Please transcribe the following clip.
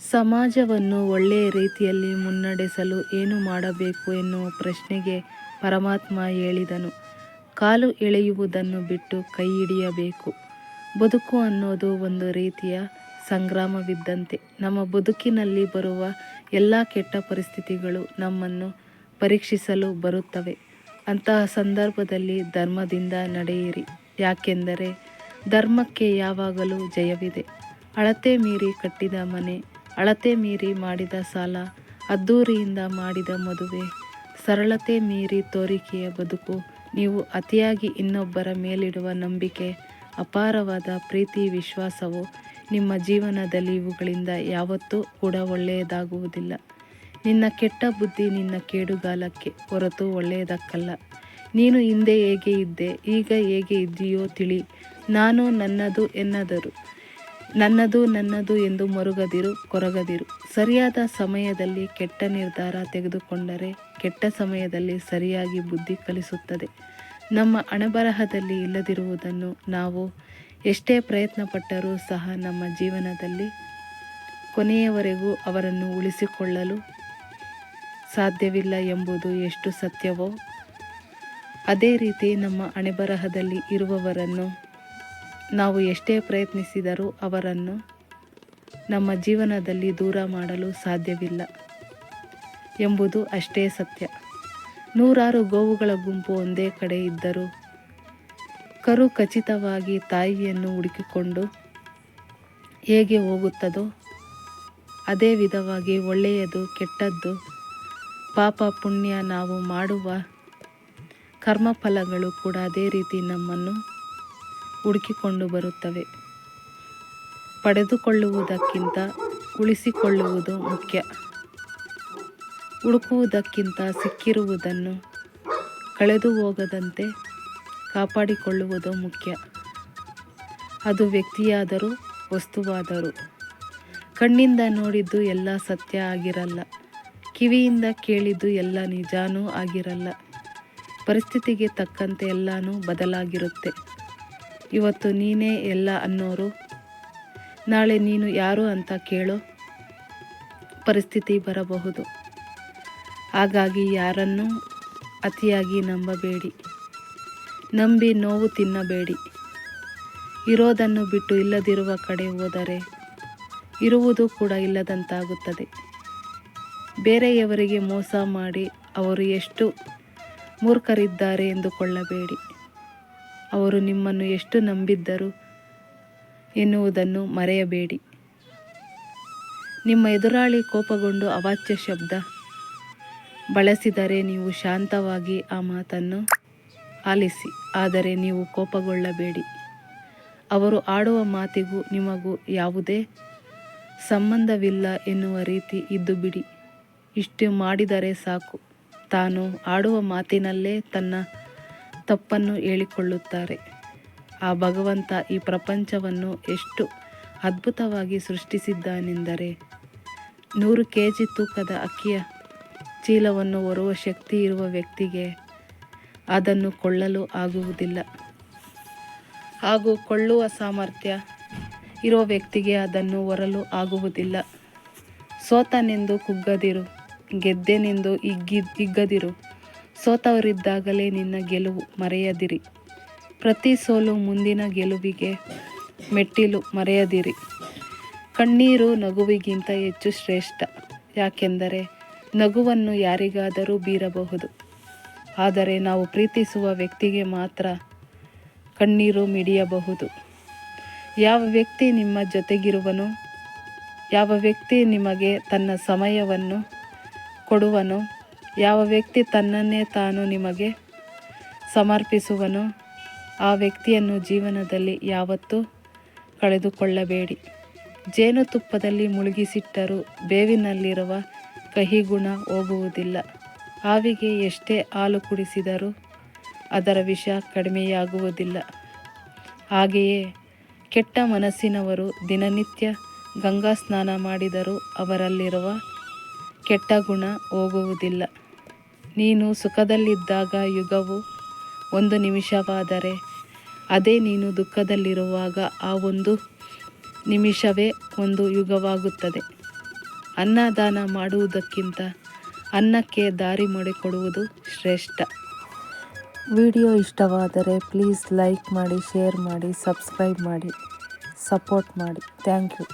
ಸಮಾಜವನ್ನು ಒಳ್ಳೆಯ ರೀತಿಯಲ್ಲಿ ಮುನ್ನಡೆಸಲು ಏನು ಮಾಡಬೇಕು ಎನ್ನುವ ಪ್ರಶ್ನೆಗೆ ಪರಮಾತ್ಮ ಹೇಳಿದನು. ಕಾಲು ಎಳೆಯುವುದನ್ನು ಬಿಟ್ಟು ಕೈ ಹಿಡಿಯಬೇಕು. ಬದುಕು ಅನ್ನೋದು ಒಂದು ರೀತಿಯ ಸಂಗ್ರಾಮವಿದ್ದಂತೆ. ನಮ್ಮ ಬದುಕಿನಲ್ಲಿ ಬರುವ ಎಲ್ಲ ಕೆಟ್ಟ ಪರಿಸ್ಥಿತಿಗಳು ನಮ್ಮನ್ನು ಪರೀಕ್ಷಿಸಲು ಬರುತ್ತವೆ. ಅಂತಹ ಸಂದರ್ಭದಲ್ಲಿ ಧರ್ಮದಿಂದ ನಡೆಯಿರಿ. ಯಾಕೆಂದರೆ ಧರ್ಮಕ್ಕೆ ಯಾವಾಗಲೂ ಜಯವಿದೆ. ಅಳತೆ ಮೀರಿ ಕಟ್ಟಿದ ಮನೆ ಅಳತೆ ಮೀರಿ ಮಾಡಿದ ಸಾಲ, ಅದ್ದೂರಿಯಿಂದ ಮಾಡಿದ ಮದುವೆ. ಸರಳತೆ ಮೀರಿ ತೋರಿಕೆಯ ಬದುಕು. ನೀವು ಅತಿಯಾಗಿ ಇನ್ನೊಬ್ಬರ ಮೇಲಿಡುವ ನಂಬಿಕೆ, ಅಪಾರವಾದ ಪ್ರೀತಿ, ವಿಶ್ವಾಸವು ನಿಮ್ಮ ಜೀವನದಲ್ಲಿ ಇವುಗಳಿಂದ ಯಾವತ್ತೂ ಕೂಡ ಒಳ್ಳೆಯದಾಗುವುದಿಲ್ಲ. ನಿನ್ನ ಕೆಟ್ಟ ಬುದ್ಧಿ ನಿನ್ನ ಕೇಡುಗಾಲಕ್ಕೆ ಹೊರತು ಒಳ್ಳೆಯದಕ್ಕಲ್ಲ. ನೀನು ಹಿಂದೆ ಹೇಗೆ ಇದ್ದೆ, ಈಗ ಹೇಗೆ ಇದ್ದೀಯೋ ತಿಳಿ. ನಾನು ನನ್ನದು ಎನ್ನದರು. ನನ್ನದು ನನ್ನದು ಎಂದು ಮರುಗದಿರು, ಕೊರಗದಿರು. ಸರಿಯಾದ ಸಮಯದಲ್ಲಿ ಕೆಟ್ಟ ನಿರ್ಧಾರ ತೆಗೆದುಕೊಂಡರೆ ಕೆಟ್ಟ ಸಮಯದಲ್ಲಿ ಸರಿಯಾಗಿ ಬುದ್ಧಿ ಕಲಿಸುತ್ತದೆ. ನಮ್ಮ ಹಣಬರಹದಲ್ಲಿ ಇಲ್ಲದಿರುವುದನ್ನು ನಾವು ಎಷ್ಟೇ ಪ್ರಯತ್ನ ಪಟ್ಟರೂ ಸಹ ನಮ್ಮ ಜೀವನದಲ್ಲಿ ಕೊನೆಯವರೆಗೂ ಅವರನ್ನು ಉಳಿಸಿಕೊಳ್ಳಲು ಸಾಧ್ಯವಿಲ್ಲ ಎಂಬುದು ಎಷ್ಟು ಸತ್ಯವೋ, ಅದೇ ರೀತಿ ನಮ್ಮ ಹಣೆಬರಹದಲ್ಲಿ ಇರುವವರನ್ನು ನಾವು ಎಷ್ಟೇ ಪ್ರಯತ್ನಿಸಿದರೂ ಅವರನ್ನು ನಮ್ಮ ಜೀವನದಲ್ಲಿ ದೂರ ಮಾಡಲು ಸಾಧ್ಯವಿಲ್ಲ ಎಂಬುದು ಅಷ್ಟೇ ಸತ್ಯ. ನೂರಾರು ಗೋವುಗಳ ಗುಂಪು ಒಂದೇ ಕಡೆ ಇದ್ದರೂ ಕರು ಖಚಿತವಾಗಿ ತಾಯಿಯನ್ನು ಹುಡುಕಿಕೊಂಡು ಹೇಗೆ ಹೋಗುತ್ತದೋ ಅದೇ ವಿಧವಾಗಿ ಒಳ್ಳೆಯದು, ಕೆಟ್ಟದ್ದು, ಪಾಪ ಪುಣ್ಯ ನಾವು ಮಾಡುವ ಕರ್ಮಫಲಗಳು ಕೂಡ ಅದೇ ರೀತಿ ನಮ್ಮನ್ನು ಹುಡುಕಿಕೊಂಡು ಬರುತ್ತವೆ. ಪಡೆದುಕೊಳ್ಳುವುದಕ್ಕಿಂತ ಉಳಿಸಿಕೊಳ್ಳುವುದು ಮುಖ್ಯ. ಹುಡುಕುವುದಕ್ಕಿಂತ ಸಿಕ್ಕಿರುವುದನ್ನು ಕಳೆದು ಹೋಗದಂತೆ ಕಾಪಾಡಿಕೊಳ್ಳುವುದು ಮುಖ್ಯ. ಅದು ವ್ಯಕ್ತಿಯಾದರೂ ವಸ್ತುವಾದರೂ. ಕಣ್ಣಿಂದ ನೋಡಿದ್ದು ಎಲ್ಲ ಸತ್ಯ ಆಗಿರಲ್ಲ. ಕಿವಿಯಿಂದ ಕೇಳಿದ್ದು ಎಲ್ಲ ನಿಜಾನೂ ಆಗಿರಲ್ಲ. ಪರಿಸ್ಥಿತಿಗೆ ತಕ್ಕಂತೆ ಎಲ್ಲನೂ ಬದಲಾಗಿರುತ್ತೆ. ಇವತ್ತು ನೀನೇ ಎಲ್ಲ ಅನ್ನೋರು? ನಾಳೆ ನೀನು ಯಾರು ಅಂತ ಕೇಳೋ ಪರಿಸ್ಥಿತಿ ಬರಬಹುದು. ಹಾಗಾಗಿ ಯಾರನ್ನೂ ಅತಿಯಾಗಿ ನಂಬಬೇಡಿ. ನಂಬಿ ನೋವು ತಿನ್ನಬೇಡಿ. ಇರೋದನ್ನು ಬಿಟ್ಟು ಇಲ್ಲದಿರುವ ಕಡೆ ಹೋದರೆ ಇರುವುದು ಕೂಡ ಇಲ್ಲದಂತಾಗುತ್ತದೆ. ಬೇರೆಯವರಿಗೆ ಮೋಸ ಮಾಡಿ ಅವರು ಎಷ್ಟು ಮೂರ್ಖರಿದ್ದಾರೆ ಎಂದುಕೊಳ್ಳಬೇಡಿ. ಅವರು ನಿಮ್ಮನ್ನು ಎಷ್ಟು ನಂಬಿದ್ದರು ಎನ್ನುವುದನ್ನು ಮರೆಯಬೇಡಿ. ನಿಮ್ಮ ಎದುರಾಳಿ ಕೋಪಗೊಂಡು ಅವಾಚ್ಯ ಶಬ್ದ ಬಳಸಿದರೆ ನೀವು ಶಾಂತವಾಗಿ ಆ ಮಾತನ್ನು ಆಲಿಸಿ, ಆದರೆ ನೀವು ಕೋಪಗೊಳ್ಳಬೇಡಿ. ಅವರು ಆಡುವ ಮಾತಿಗೂ ನಿಮಗೂ ಯಾವುದೇ ಸಂಬಂಧವಿಲ್ಲ ಎನ್ನುವ ರೀತಿ ಇದ್ದು ಬಿಡಿ. ಇಷ್ಟು ಮಾಡಿದರೆ ಸಾಕು. ತಾನು ಆಡುವ ಮಾತಿನಲ್ಲೇ ತನ್ನ ತಪ್ಪನ್ನು ಹೇಳಿಕೊಳ್ಳುತ್ತಾರೆ. ಆ ಭಗವಂತ ಈ ಪ್ರಪಂಚವನ್ನು ಎಷ್ಟು ಅದ್ಭುತವಾಗಿ ಸೃಷ್ಟಿಸಿದ್ದಾನೆಂದರೆ, ನೂರು ಕೆ ಜಿ ತೂಕದ ಅಕ್ಕಿಯ ಚೀಲವನ್ನು ಹೊರುವ ಶಕ್ತಿ ಇರುವ ವ್ಯಕ್ತಿಗೆ ಅದನ್ನು ಕೊಳ್ಳಲು ಆಗುವುದಿಲ್ಲ. ಹಾಗೂ ಕೊಳ್ಳುವ ಸಾಮರ್ಥ್ಯ ಇರುವ ವ್ಯಕ್ತಿಗೆ ಅದನ್ನು ಹೊರಲು ಆಗುವುದಿಲ್ಲ. ಸೋತನೆಂದು ಕುಗ್ಗದಿರು, ಗೆದ್ದೆನೆಂದು ಇಗ್ಗಿ ಹಿಗ್ಗದಿರು ಸೋತವರಿದ್ದಾಗಲೇ ನಿನ್ನ ಗೆಲುವು ಮರೆಯದಿರಿ. ಪ್ರತಿ ಸೋಲು ಮುಂದಿನ ಗೆಲುವಿಗೆ ಮೆಟ್ಟಿಲು ಮರೆಯದಿರಿ. ಕಣ್ಣೀರು ನಗುವಿಗಿಂತ ಹೆಚ್ಚು ಶ್ರೇಷ್ಠ, ಯಾಕೆಂದರೆ ನಗುವನ್ನು ಯಾರಿಗಾದರೂ ಬೀರಬಹುದು. ಆದರೆ ನಾವು ಪ್ರೀತಿಸುವ ವ್ಯಕ್ತಿಗೆ ಮಾತ್ರ ಕಣ್ಣೀರು ಮಿಡಿಯಬಹುದು. ಯಾವ ವ್ಯಕ್ತಿ ನಿಮ್ಮ ಜೊತೆಗಿರುವನು, ಯಾವ ವ್ಯಕ್ತಿ ನಿಮಗೆ ತನ್ನ ಸಮಯವನ್ನು ಕೊಡುವನು ಯಾವ ವ್ಯಕ್ತಿ ತನ್ನನ್ನೇ ತಾನು ನಿಮಗೆ ಸಮರ್ಪಿಸುವನು ಆ ವ್ಯಕ್ತಿಯನ್ನು ಜೀವನದಲ್ಲಿ ಯಾವತ್ತೂ ಕಳೆದುಕೊಳ್ಳಬೇಡಿ. ಜೇನುತುಪ್ಪದಲ್ಲಿ ಮುಳುಗಿಸಿಟ್ಟರೂ ಬೇವಿನಲ್ಲಿರುವ ಕಹಿ ಗುಣ ಹೋಗುವುದಿಲ್ಲ. ಹಾವಿಗೆ ಎಷ್ಟೇ ಹಾಲು ಕುಡಿಸಿದರೂ ಅದರ ವಿಷ ಕಡಿಮೆಯಾಗುವುದಿಲ್ಲ. ಹಾಗೆಯೇ ಕೆಟ್ಟ ಮನಸ್ಸಿನವರು ದಿನನಿತ್ಯ ಗಂಗಾ ಸ್ನಾನ ಮಾಡಿದರೂ ಅವರಲ್ಲಿರುವ ಕೆಟ್ಟ ಗುಣ ಹೋಗುವುದಿಲ್ಲ. ನೀನು ಸುಖದಲ್ಲಿದ್ದಾಗ ಯುಗವು ಒಂದು ನಿಮಿಷವಾದರೆ, ಅದೇ ನೀನು ದುಃಖದಲ್ಲಿರುವಾಗ ಆ ಒಂದು ನಿಮಿಷವೇ ಒಂದು ಯುಗವಾಗುತ್ತದೆ. ಅನ್ನದಾನ ಮಾಡುವುದಕ್ಕಿಂತ ಅನ್ನಕ್ಕೆ ದಾರಿ ಮಾಡಿಕೊಡುವುದು ಶ್ರೇಷ್ಠ. ವಿಡಿಯೋ ಇಷ್ಟವಾದರೆ ಪ್ಲೀಸ್ ಲೈಕ್ ಮಾಡಿ, ಶೇರ್ ಮಾಡಿ, ಸಬ್ಸ್ಕ್ರೈಬ್ ಮಾಡಿ, ಸಪೋರ್ಟ್ ಮಾಡಿ. Thank you.